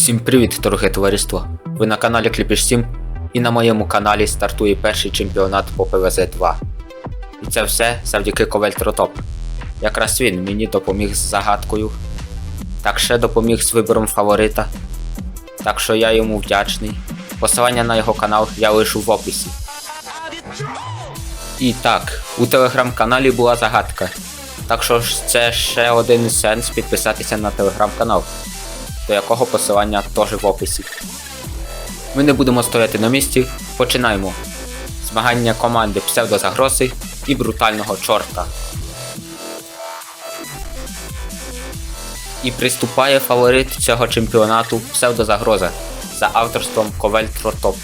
Всім привіт, дороге товариство! Ви на каналі Кліпіш 7 і на моєму каналі стартує перший чемпіонат по ПВЗ 2. І це все завдяки Ковельтротоп. Якраз він мені допоміг з загадкою, так ще допоміг з вибором фаворита. Так що я йому вдячний. Посилання на його канал я лишу в описі. І так, у телеграм-каналі була загадка. Так що це ще один сенс підписатися на телеграм-канал до якого посилання теж в описі. Ми не будемо стояти на місці, починаємо. Змагання команди псевдозагрози і брутального чорта. І приступає фаворит цього чемпіонату псевдозагроза за авторством Ковель Тротоп.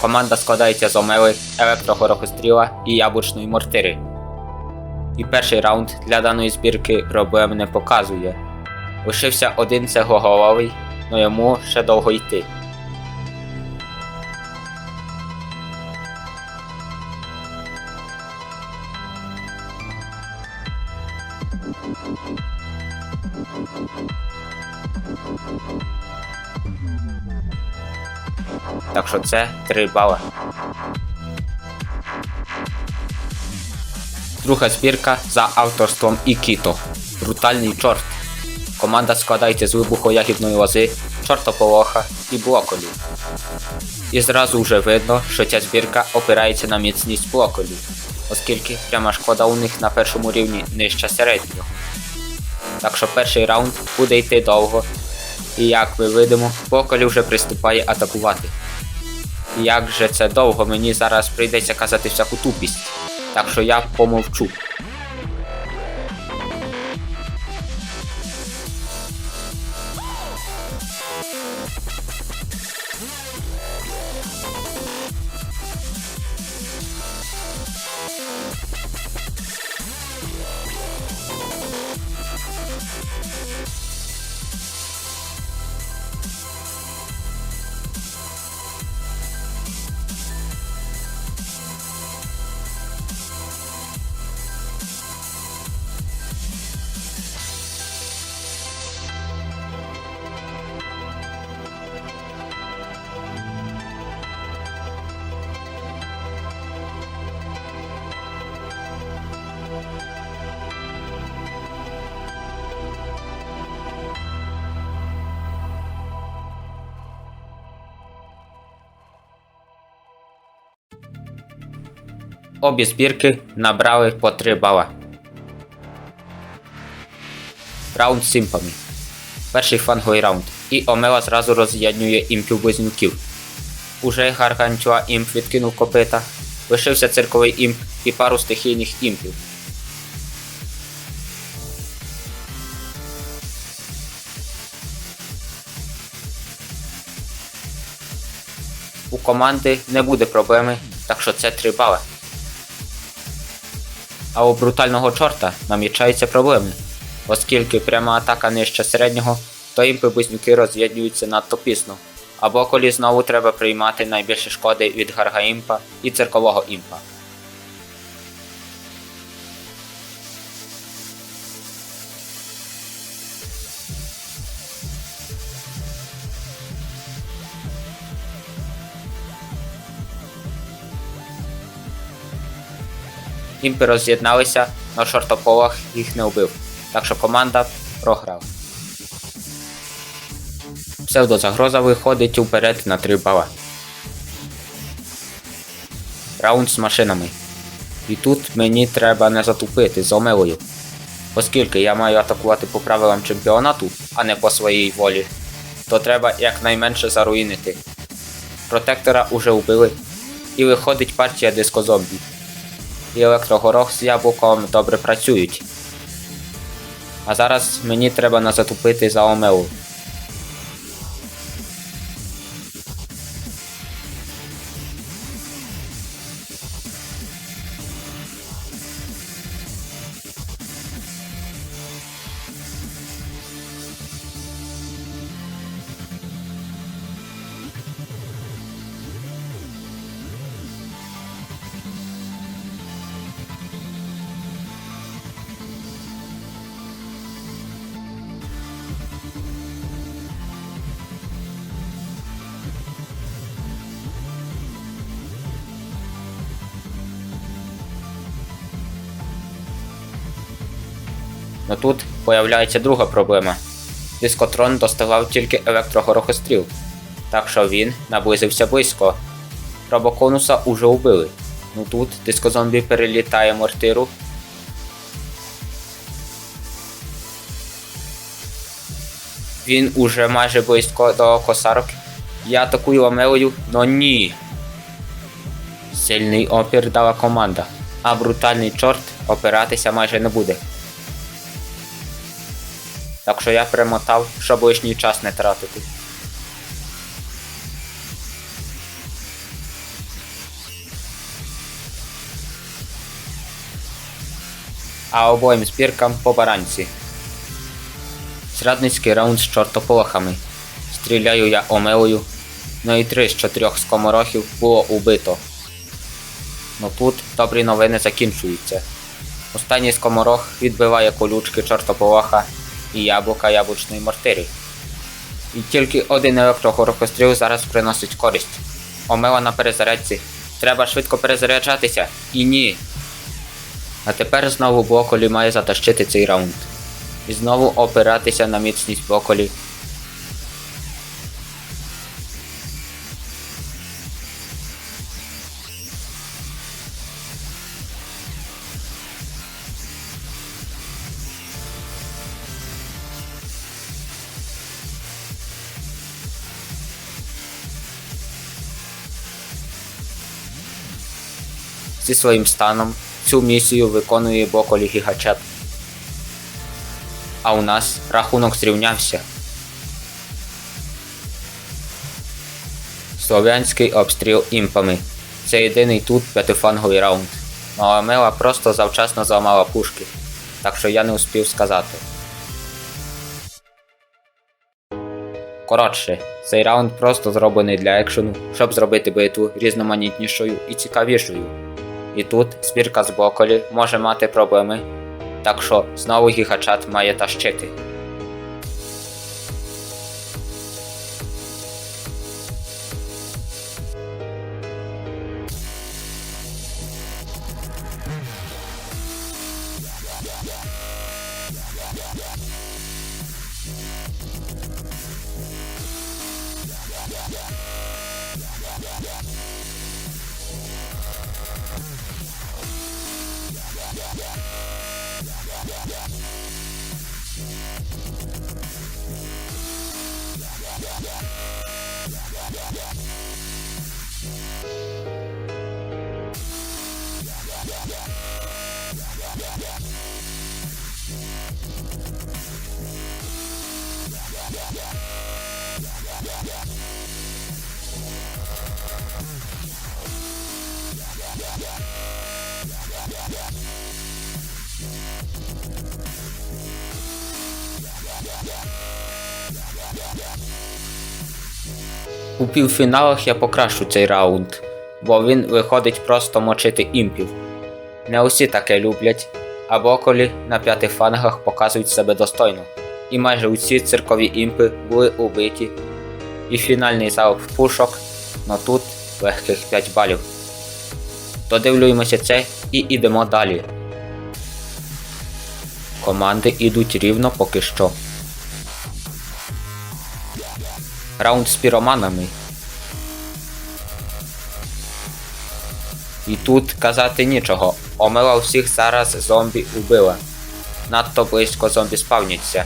Команда складається з Омели, електрогорохостріла і яблучної мортири. І перший раунд для даної збірки проблем не показує. Лишився один цеглоголовий, но йому ще довго йти. Так що це 3 бала. Друга збірка за авторством Ікіто. Брутальний чорт. Команда складається з вибухоягідної лози, чортополоха і блоколі. І зразу вже видно, що ця збірка опирається на міцність блоколі, оскільки пряма шкода у них на першому рівні нижча середнього. Так що перший раунд буде йти довго, і як ми видимо, блоколі вже приступає атакувати. І як же це довго, мені зараз прийдеться казати всяку тупість, так що я помовчу. Обі збірки набрали по 3 бала. Раунд з симпами. Перший фанговий раунд. І Омела зразу роз'єднює імпів близнюків. Уже Гаргантюа імп відкинув копита. Лишився цирковий імп і пару стихійних імпів. У команди не буде проблеми, так що це 3 бали. А у брутального чорта намічаються проблеми, оскільки пряма атака нижче середнього, то імпи близнюки роз'єднюються надто пісно, або коли знову треба приймати найбільше шкоди від гаргаімпа і циркового імпа. Імпи роз'єдналися, но шортополах їх не вбив, так що команда програла. Псевдозагроза виходить уперед на 3 бала. Раунд з машинами. І тут мені треба не затупити з омелою. Оскільки я маю атакувати по правилам чемпіонату, а не по своїй волі, то треба якнайменше заруїнити. Протектора уже вбили, і виходить партія дискозомбі і електрогорох з яблуком добре працюють. А зараз мені треба назатупити за омелу. Но тут появляється друга проблема. Дискотрон доставав тільки електрогорохостріл, так що він наблизився близько. Робоконуса уже убили. Ну тут дискозомбі перелітає мортиру. Він уже майже близько до косарок. Я атакую ламелою, но ні. Сильний опір дала команда, а брутальний чорт опиратися майже не буде. Так що я перемотав, щоб лишній час не тратити. А обоїм збіркам по баранці. Зрадницький раунд з чортополохами. Стріляю я омелою. Ну і три з чотирьох скоморохів було убито. Ну тут добрі новини закінчуються. Останній скоморох відбиває колючки чортополоха і яблука яблучної мортирі. І тільки один електрохорокостріл зараз приносить користь. Омела на перезарядці. Треба швидко перезаряджатися. І ні. А тепер знову Блоколі має затащити цей раунд. І знову опиратися на міцність Блоколі. Зі своїм станом цю місію виконує Боколі Гігачет. А у нас рахунок зрівнявся. Слов'янський обстріл імпами. Це єдиний тут п'ятифанговий раунд. Мала Мела просто завчасно зламала пушки, так що я не успів сказати. Коротше, цей раунд просто зроблений для екшену, щоб зробити битву різноманітнішою і цікавішою. І тут збірка з Боколі може мати проблеми, так що знову гігачат має тащити. У півфіналах я покращу цей раунд, бо він виходить просто мочити імпів. Не усі таке люблять, а Боколі на п'ятих фангах показують себе достойно. І майже усі циркові імпи були убиті. І фінальний залп пушок, но тут легких 5 балів. Додивлюємося це і йдемо далі. Команди йдуть рівно поки що. Раунд з піроманами. І тут казати нічого. Омела всіх зараз зомбі убила. Надто близько зомбі спавняться.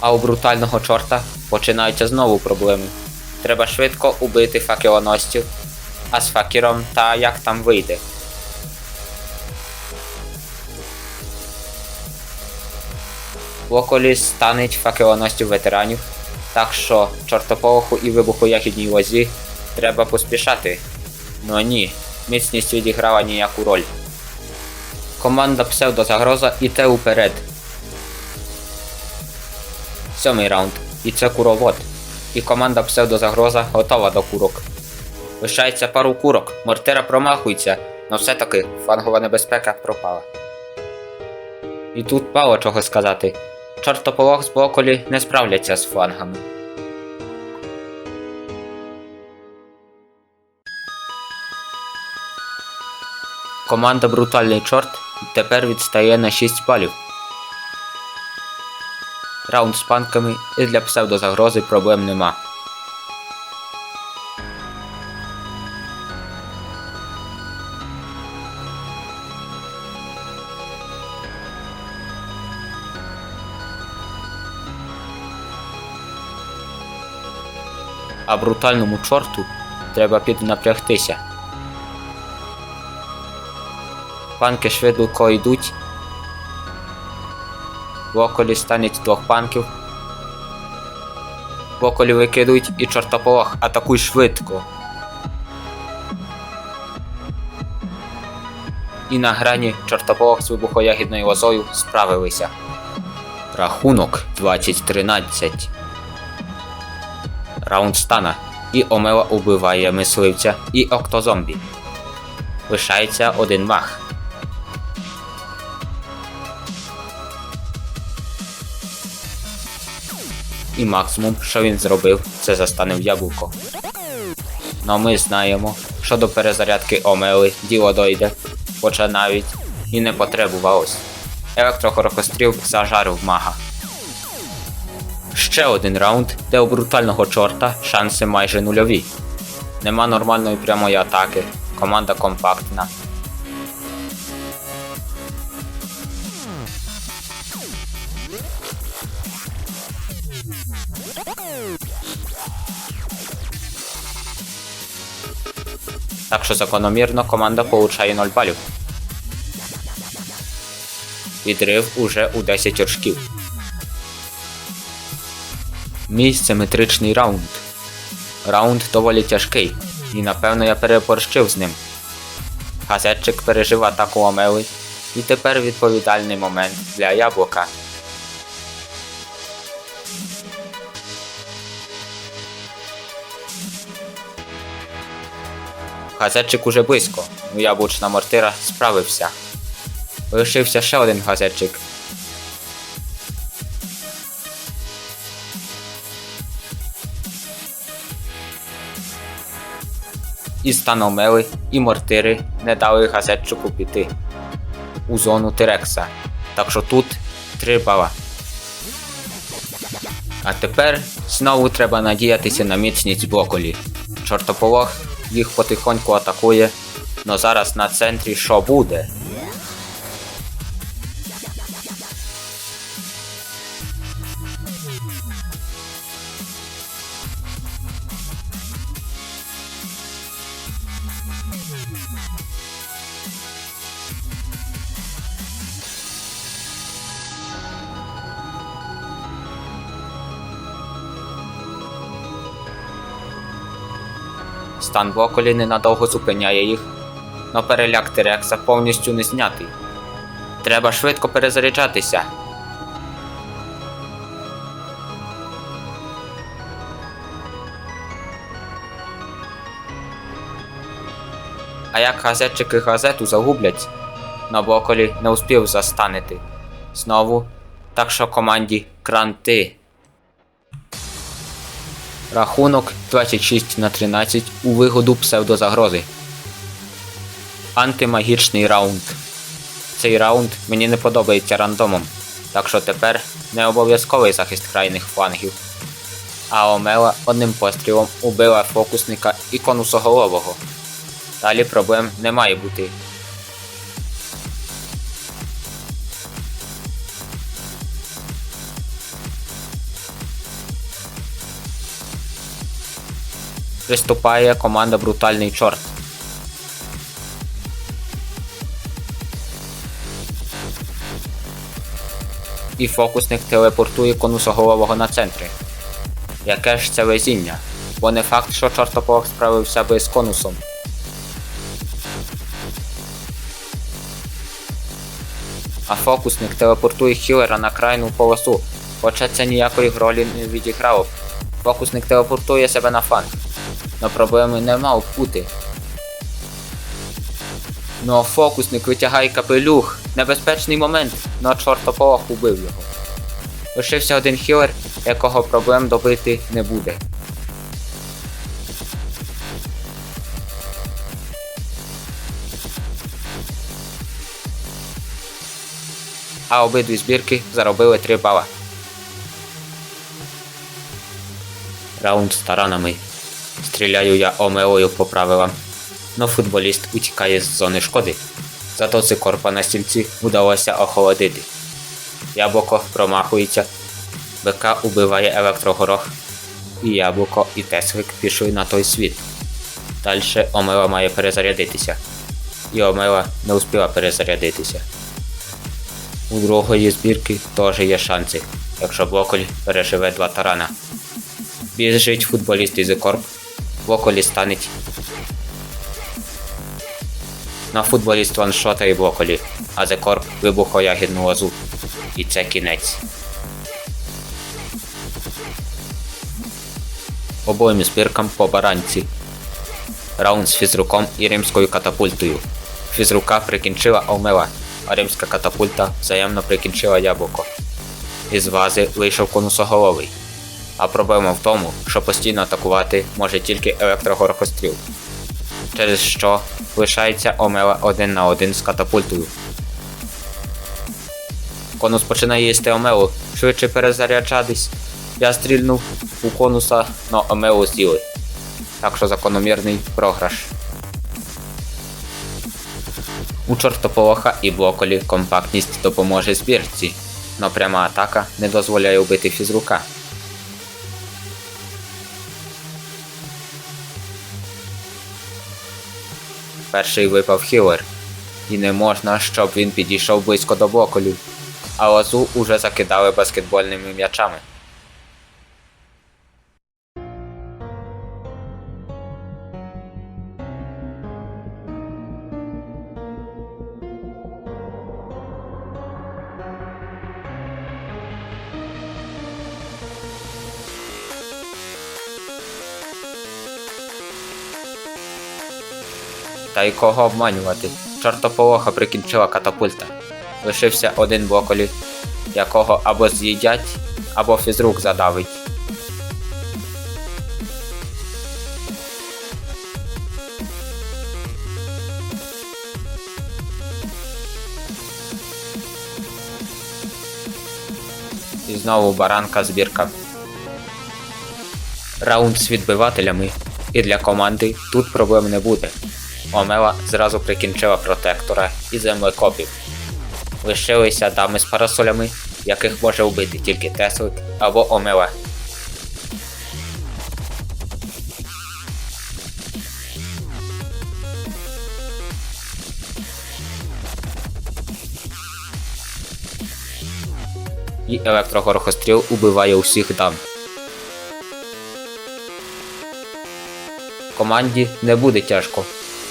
А у брутального чорта починаються знову проблеми. Треба швидко убити факелоносців, а з факером та як там вийде. В околі стануть факелоносців ветеранів, так що чортополоху і вибухоягідній лозі треба поспішати. Ну ні, міцність відіграла ніяку роль. Команда псевдозагроза іде уперед. Сьомий раунд. І це куровод. І команда псевдозагроза готова до курок. Лишається пару курок, мортира промахується, но все-таки флангова небезпека пропала. І тут мало чого сказати. Чортополох з Боколі не справляться з флангами. Команда Брутальний чорт тепер відстає на 6 балів. Раунд з панками і для псевдозагрози проблем нема. Брутальному чорту треба піднапрягтися. Панки швидко йдуть. В околі станеть двох панків. В околі викидують і чортополох, атакуй швидко. І на грані чортополох з вибухоягідною лозою справилися. Рахунок 20-13. Раунд стана. І Омела убиває мисливця і октозомбі. Лишається один мах. І максимум, що він зробив, це застанив яблуко. Но ми знаємо, що до перезарядки Омели діло дойде, хоча навіть і не потребувалось. Електрохорокостріл зажарив мага. Ще один раунд, де у брутального чорта шанси майже нульові. Нема нормальної прямої атаки, команда компактна. Так що закономірно команда получає 0 балів. Відрив уже у 10 очків. Мій раунд. Раунд доволі тяжкий, і напевно я переборщив з ним. Газетчик пережив атаку Омели, і тепер відповідальний момент для яблука. Газетчик уже близько, яблучна мортира справився. Лишився ще один газетчик. І станомели, і мортири не дали газетчику піти у зону Тирекса. Так що тут три бала. А тепер знову треба надіятися на міцність блоколі. Чортополох їх потихоньку атакує, но зараз на центрі що буде? Стан Воколі ненадовго зупиняє їх, но переляк Терекса повністю не знятий. Треба швидко перезаряджатися. А як газетчики газету загублять, на Воколі не успів застанити. Знову, так що команді кранти. Рахунок 26 на 13 у вигоду псевдозагрози. Антимагічний раунд. Цей раунд мені не подобається рандомом, так що тепер не обов'язковий захист крайних флангів. А Омела одним пострілом убила фокусника і конусоголового. Далі проблем не має бути. Приступає команда Брутальний Чорт. І фокусник телепортує конусоголового на центрі. Яке ж це везіння? Бо не факт, що чортополох справився би з конусом. А фокусник телепортує хілера на крайну полосу, хоча це ніякої ролі не відіграло. Фокусник телепортує себе на фланг. Но проблеми не мав бути. Ну а фокусник витягає капелюх. Небезпечний момент, но чортополох убив його. Лишився один хілер, якого проблем добити не буде. А обидві збірки заробили 3 бала. Раунд з таранами. Стріляю я омелою по правилам. Но футболіст утікає з зони шкоди. Зато цикорпа на стільці вдалося охолодити. Яблуко промахується. БК убиває електрогорох. І яблуко, і Теслик пішли на той світ. Дальше Омела має перезарядитися. І Омела не успіла перезарядитися. У другої збірки теж є шанси, якщо Блоколь переживе два тарана. Біжить футболіст із Корп. Блоколі станеть. На футболіст ваншота і Блоколі, а Зекорп вибухоягідну лозу. І це кінець. Обоїм збіркам по баранці. Раунд з фізруком і римською катапультою. Фізрука прикінчила Омела, а римська катапульта взаємно прикінчила яблуко. Із вази вийшов конусоголовий. А проблема в тому, що постійно атакувати може тільки електрогоркостріл, через що лишається Омела один на один з катапультою. Конус починає їсти Омелу, швидше перезаряджатись. Я стрільнув у конуса, но Омелу з'їли. Так що закономірний програш. У чортополоха і блоколі компактність допоможе збірці, но пряма атака не дозволяє вбити фізрука. Перший випав хілер, і не можна, щоб він підійшов близько до боколів. а лазу уже закидали баскетбольними м'ячами. Та й кого обманювати? Чортополоха прикінчила катапульта. Лишився один блоколі, якого або з'їдять, або фізрук задавить. І знову баранка збірка. Раунд з відбивателями, і для команди тут проблем не буде. Омела зразу прикінчила протектора і землекопів. Лишилися дами з парасолями, яких може вбити тільки Теслик або Омела. І електрогорохостріл убиває усіх дам. Команді не буде тяжко.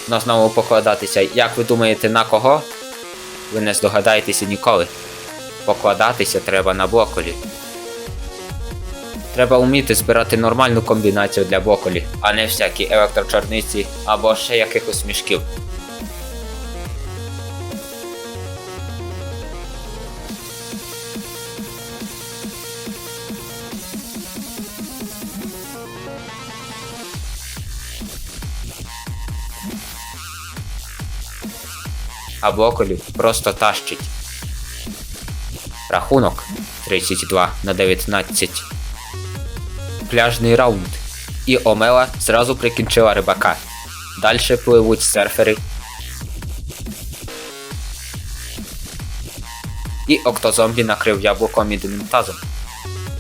Но знову покладатися, як ви думаєте, на кого? Ви не здогадаєтеся ніколи. Покладатися треба на Боколі. Треба вміти збирати нормальну комбінацію для Боколі, а не всякі електрочорниці або ще якихось мішків. А блоколів просто тащить. Рахунок 32 на 19. Пляжний раунд. І Омела зразу прикінчила рибака. Дальше пливуть серфери. І октозомбі накрив яблуком єдиним тазом.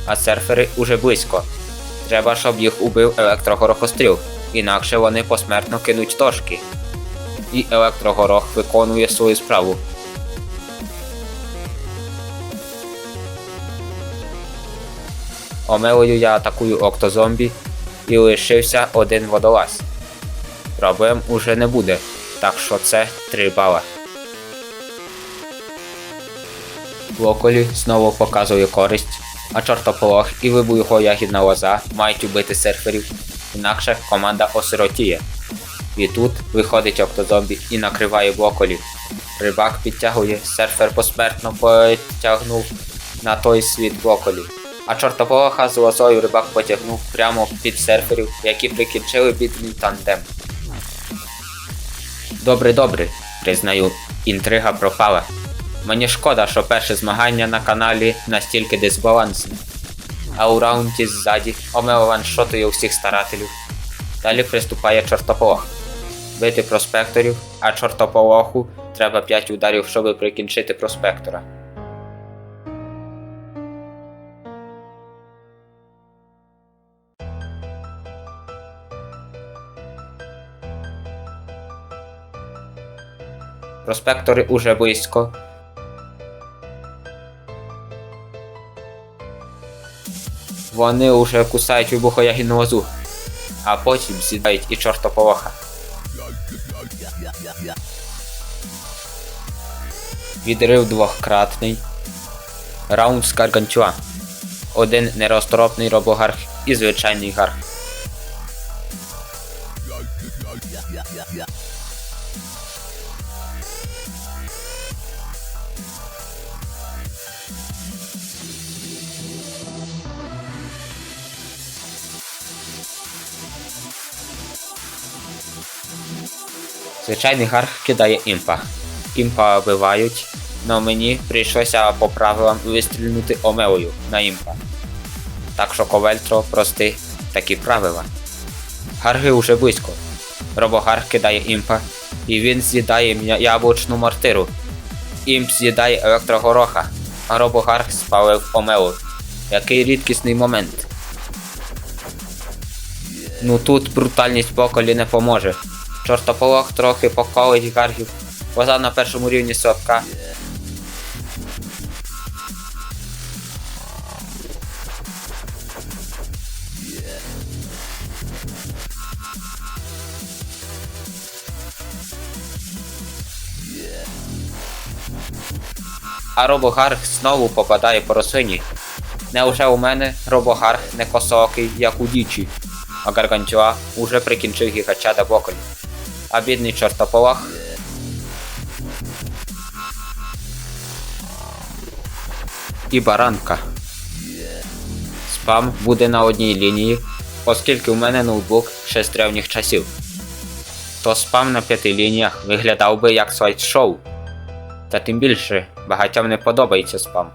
А серфери уже близько. Треба, щоб їх убив електрогорохостріл, інакше вони посмертно кинуть дошки і електрогорох виконує свою справу. Омелою я атакую октозомбі і лишився один водолаз. Проблем уже не буде, так що це 3 бала. Локолі знову показує користь, а чортополох і вибухова ягідна лоза мають убити серферів, інакше команда осиротіє. І тут виходить октозомбі і накриває блоколів. Рибак підтягує, серфер посмертно потягнув на той світ блоколів. А чортополоха з лозою рибак потягнув прямо під серферів, які прикінчили бідний тандем. Добре, добре, признаю, інтрига пропала. Мені шкода, що перше змагання на каналі настільки дисбалансне. а у раунді ззаді Омео ваншотує усіх старателів. Далі приступає чортополох. Бити проспекторів, а чортополоху треба 5 ударів, щоб прикінчити проспектора. Проспектори уже близько. Вони уже кусають вибухоягідну лозу, а потім з'їдають і чортополоха. Відрив двохкратний. Раунд з Гаргантюа. Один нерозтропний робогарх і звичайний гарх. Звичайний гарх кидає імпа. Імпа вбивають, но мені прийшлося по правилам вистрільнути омелою на імпа. Так що Ковельтро прости такі правила. Гарги уже близько. Робогарх кидає імпа, і він з'їдає яблучну мортиру. Імп з'їдає електрогороха, а робогарх спалив омелу. Який рідкісний момент. Ну тут брутальність поколі не поможе. Чортополох трохи поколить гаргів. Поза на першому рівні слабка. А робогарх знову попадає по рослині. Неуже у мене робогарх не косокий, як у дічі, а Гаргантюа уже прикінчив гігача до боколі. А бідний чортополох і баранка. Спам буде на одній лінії, оскільки у мене ноутбук ще з древніх часів. То спам на п'яти лініях виглядав би як слайд-шоу. Та тим більше багатьом не подобається спам.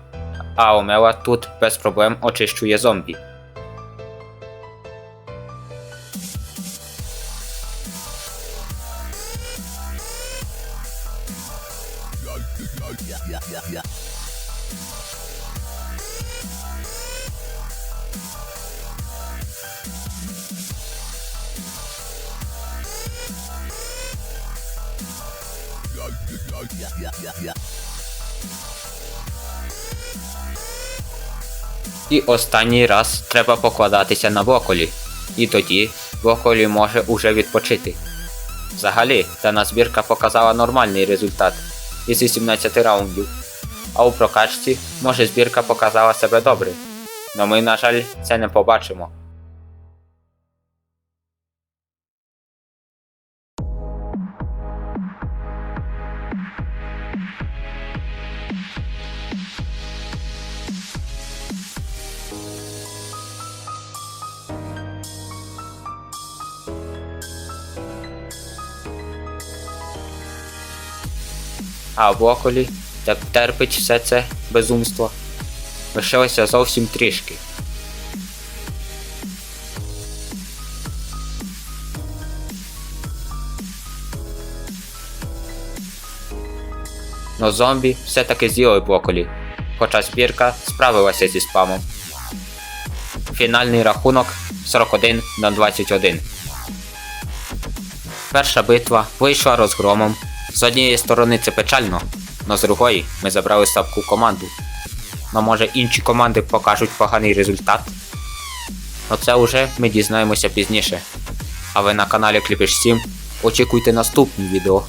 А Омела тут без проблем очищує зомбі. І останній раз треба покладатися на боколі. І тоді боколі може уже відпочити. Взагалі, дана збірка показала нормальний результат із 18 раундів. А у прокачці, може, збірка показала себе добре. Но ми, на жаль, це не побачимо. А Боколі так терпить все це безумство. Лишилося зовсім трішки. Но зомбі все-таки з'їли Боколі, хоча збірка справилася зі спамом. Фінальний рахунок 41 на 21. Перша битва вийшла розгромом. З однієї сторони це печально, но з другої ми забрали слабку команду. Но може інші команди покажуть поганий результат. Но це уже ми дізнаємося пізніше. А ви на каналі Кліпіш 7 очікуйте наступні відео.